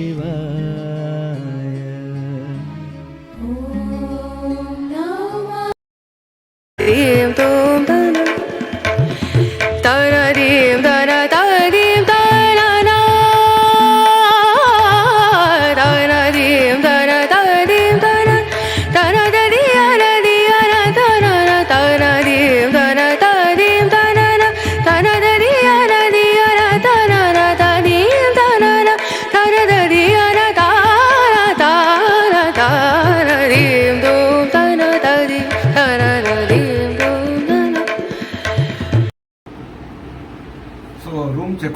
శివాయ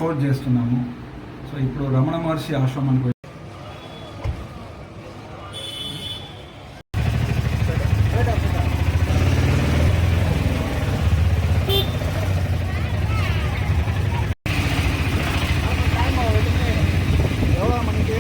రూమ్ చేస్తున్నాము. సో ఇప్పుడు రమణ మహర్షి ఆశ్రమానికి మనకి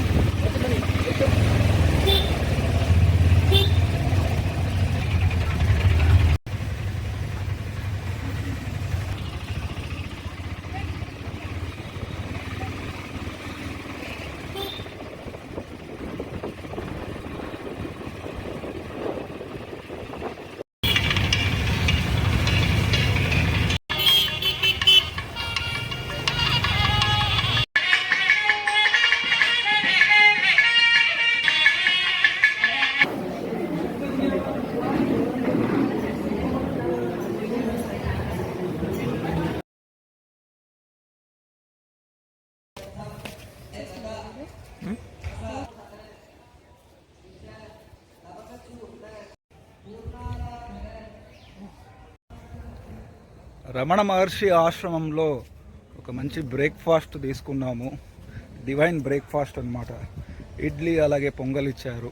రమణ మహర్షి ఆశ్రమంలో ఒక మంచి బ్రేక్ఫాస్ట్ తీసుకున్నాము. డివైన్ బ్రేక్ఫాస్ట్ అనమాట ఇడ్లీ అలాగే పొంగల్ ఇచ్చారు.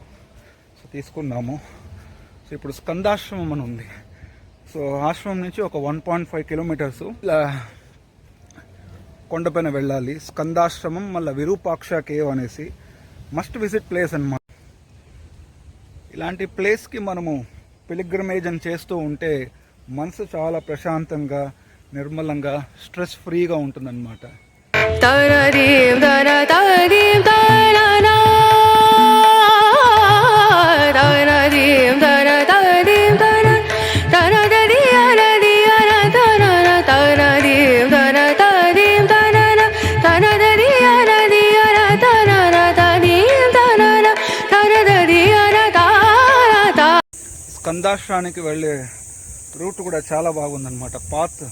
సో తీసుకున్నాము. సో ఇప్పుడు స్కందాశ్రమం అని ఉంది. సో ఆశ్రమం నుంచి ఒక వన్ పాయింట్ ఫైవ్ కిలోమీటర్స్ ఇలా కొండపైన వెళ్ళాలి. స్కందాశ్రమం మళ్ళీ విరూపాక్ష కేవ్ అనేసి మస్ట్ విజిట్ ప్లేస్ అనమాట ఇలాంటి ప్లేస్కి మనము పిలిగ్రమేజన్ చేస్తూ ఉంటే మనసు చాలా ప్రశాంతంగా నిర్మలంగా స్ట్రెస్ ఫ్రీగా ఉంటుందన్నమాట. తరీం తన అనది తన తన స్కందాశ్రానికి వెళ్ళే రూట్ కూడా చాలా బాగుందన్నమాట. పాత్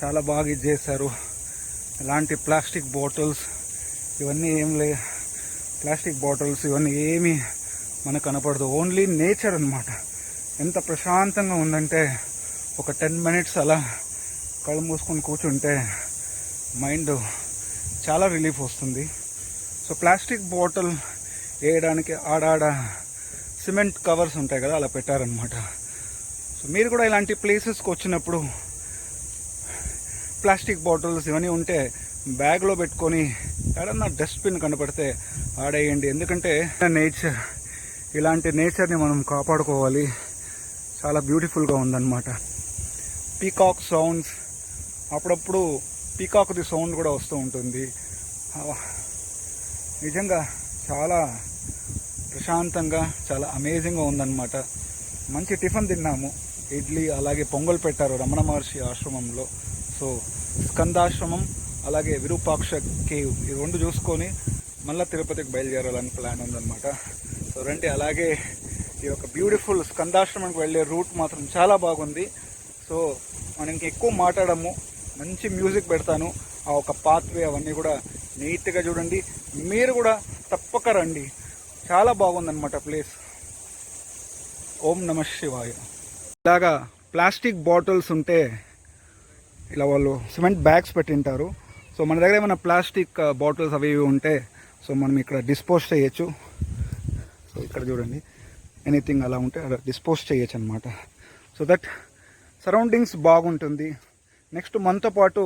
చాలా బాగా ఇది చేశారు. ఎలాంటి ప్లాస్టిక్ బాటిల్స్ ఇవన్నీ ఏం లే ప్లాస్టిక్ బాటిల్స్ ఇవన్నీ ఏమీ మనకు కనపడదు. ఓన్లీ నేచర్ అనమాట ఎంత ప్రశాంతంగా ఉందంటే ఒక టెన్ మినిట్స్ అలా కళ్ళు మూసుకొని కూర్చుంటే మైండ్ చాలా రిలీఫ్ వస్తుంది. సో ప్లాస్టిక్ బాటిల్ వేయడానికి ఆడాడ సిమెంట్ కవర్స్ ఉంటాయి కదా అలా పెట్టారనమాట సో మీరు కూడా ఇలాంటి ప్లేసెస్కి వచ్చినప్పుడు ప్లాస్టిక్ బాటిల్స్ ఇవన్నీ ఉంటే బ్యాగ్లో పెట్టుకొని ఎక్కడన్నా డస్ట్బిన్ కనపడితే ఆడేయండి. ఎందుకంటే నేచర్ ఇలాంటి నేచర్ని మనం కాపాడుకోవాలి. చాలా బ్యూటిఫుల్గా ఉందన్నమాట. పీకాక్ సౌండ్స్ అప్పుడప్పుడు పీకాక్ది సౌండ్ కూడా వస్తూ ఉంటుంది. నిజంగా చాలా ప్రశాంతంగా చాలా అమేజింగ్గా ఉందన్నమాట. మంచి టిఫిన్ తిన్నాము. ఇడ్లీ అలాగే పొంగల్ పెట్టారు రమణ మహర్షి ఆశ్రమంలో. సో స్కందాశ్రమం అలాగే విరూపాక్ష కేవ్ ఈ రెండు చూసుకొని మళ్ళీ తిరుపతికి బయలుదేరాలని ప్లాన్ ఉందన్నమాట. సో రండి అలాగే ఈ యొక్క బ్యూటిఫుల్ స్కందాశ్రమానికి వెళ్ళే రూట్ మాత్రం చాలా బాగుంది. సో మనం ఇంక ఎక్కువ మాట్లాడము మంచి మ్యూజిక్ పెడతాను. ఆ ఒక పాత్వే అవన్నీ కూడా నీట్గా చూడండి. మీరు కూడా తప్పక రండి. చాలా బాగుందన్నమాట ప్లేస్. ఓం నమ శివాయ. ఇలాగా ప్లాస్టిక్ బాటిల్స్ ఉంటే ఇలా వాళ్ళు సిమెంట్ బ్యాగ్స్ పెట్టింటారు. సో మన దగ్గర ఏమైనా ప్లాస్టిక్ బాటిల్స్ అవి ఇవి ఉంటే సో మనం ఇక్కడ డిస్పోజ్ చేయొచ్చు. సో ఇక్కడ చూడండి. ఎనీథింగ్ అలా ఉంటే అలా డిస్పోజ్ చేయొచ్చు అనమాట సో దట్ సరౌండింగ్స్ బాగుంటుంది. నెక్స్ట్ మనతో పాటు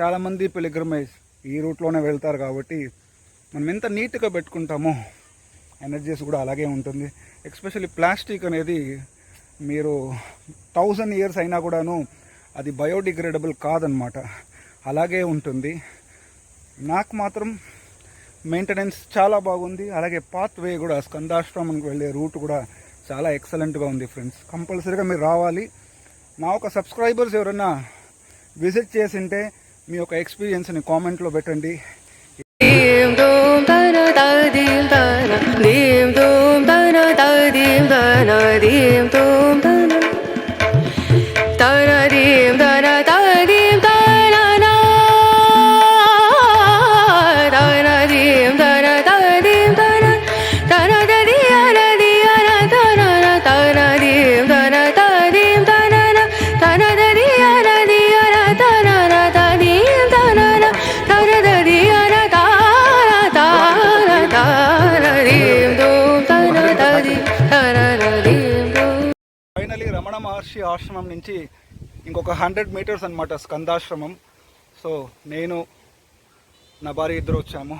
చాలామంది పిలిగ్రమైజ్ ఈ రూట్లోనే వెళ్తారు కాబట్టి మనం ఎంత నీట్గా పెట్టుకుంటామో ఎనర్జీస్ కూడా అలాగే ఉంటుంది. ఎక్స్పెషల్లీ ప్లాస్టిక్ అనేది మీరు థౌజండ్ ఇయర్స్ అయినా కూడాను అది బయోడిగ్రేడబుల్ కాదనమాట అలాగే ఉంటుంది. నాకు మాత్రం మెయింటెనెన్స్ చాలా బాగుంది. అలాగే పాత్వే కూడా స్కందాశ్రమంకి వెళ్ళే రూట్ కూడా చాలా ఎక్సలెంట్గా ఉంది ఫ్రెండ్స్ కంపల్సరీగా మీరు రావాలి. నా ఒక సబ్స్క్రైబర్స్ ఎవరైనా విజిట్ చేసింటే మీ యొక్క ఎక్స్పీరియన్స్ని కామెంట్లో పెట్టండి. రమణ మహర్షి ఆశ్రమం నుంచి ఇంకొక హండ్రెడ్ మీటర్స్ అనమాట స్కందాశ్రమం. సో నేను నా భార్య ఇద్దరు వచ్చాము.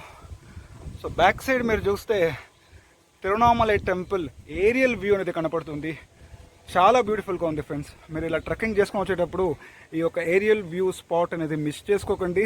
సో బ్యాక్ సైడ్ మీరు చూస్తే తిరువణామలై టెంపుల్ ఏరియల్ వ్యూ అనేది కనపడుతుంది. చాలా బ్యూటిఫుల్గా ఉంది ఫ్రెండ్స్. మీరు ఇలా ట్రెక్కింగ్ చేసుకొని వచ్చేటప్పుడు ఈ యొక్క ఏరియల్ వ్యూ స్పాట్ అనేది మిస్ చేసుకోకండి.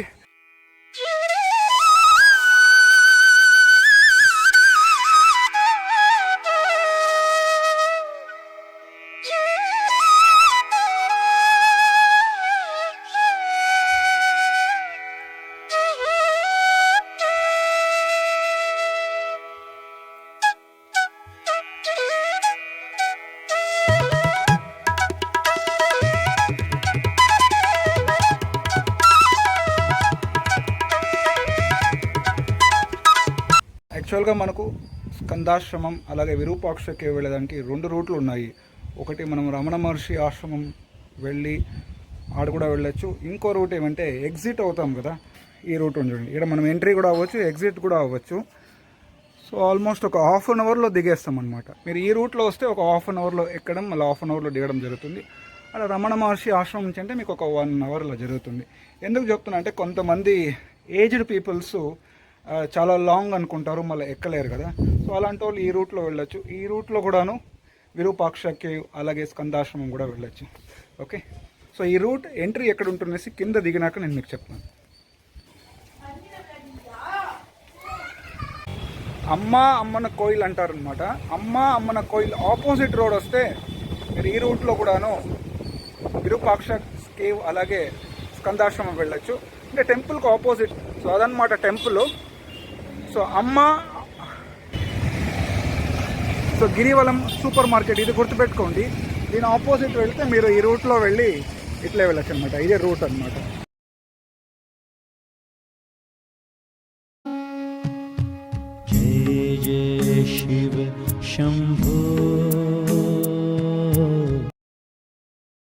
యాక్చువల్గా మనకు స్కందాశ్రమం అలాగే విరూపాక్షకి వెళ్ళడానికి రెండు రూట్లు ఉన్నాయి. ఒకటి మనం రమణ మహర్షి ఆశ్రమం వెళ్ళి ఆడ కూడా వెళ్ళొచ్చు. ఇంకో రూట్ ఏమంటే ఎగ్జిట్ అవుతాం కదా ఈ రూట్ చూడండి. ఇక్కడ మనం ఎంట్రీ కూడా అవ్వచ్చు ఎగ్జిట్ కూడా అవ్వచ్చు. సో ఆల్మోస్ట్ ఒక హాఫ్ అన్ అవర్లో దిగేస్తాం అనమాట మీరు ఈ రూట్లో వస్తే ఒక హాఫ్ అన్ అవర్లో ఎక్కడం మళ్ళీ హాఫ్ అన్ అవర్లో దిగడం జరుగుతుంది. అలా రమణ మహర్షి ఆశ్రమం నుంచి అంటే మీకు ఒక వన్ అవర్లో జరుగుతుంది. ఎందుకు చెప్తున్నా అంటే కొంతమంది ఏజ్డ్ పీపుల్స్ చాలా లాంగ్ అనుకుంటారు మళ్ళీ ఎక్కలేరు కదా. సో అలాంటి వాళ్ళు ఈ రూట్లో వెళ్ళొచ్చు. ఈ రూట్లో కూడాను విరూపాక్ష కేవ్ అలాగే స్కందాశ్రమం కూడా వెళ్ళొచ్చు. ఓకే? సో ఈ రూట్ ఎంట్రీ ఎక్కడ ఉంటుందనేసి కింద దిగినాక నేను మీకు చెప్తాను. అమ్మ అమ్మన కోయిల్ అంటారనమాట అమ్మ అమ్మన కోయిల్ ఆపోజిట్ రోడ్ వస్తే మీరు ఈ రూట్లో కూడాను విరూపాక్ష కేవ్ అలాగే స్కందాశ్రమం వెళ్ళొచ్చు. అంటే టెంపుల్కి ఆపోజిట్ సో అదనమాట టెంపుల్. సో అమ్మ సో గిరివలం సూపర్ మార్కెట్ ఇది గుర్తుపెట్టుకోండి దీని ఆపోజిట్ వెళ్తే మీరు ఈ రూట్లో వెళ్ళి ఇట్లే వెళ్ళచ్చు అనమాట ఇదే రూట్ అనమాట जय जय शिव शम्भो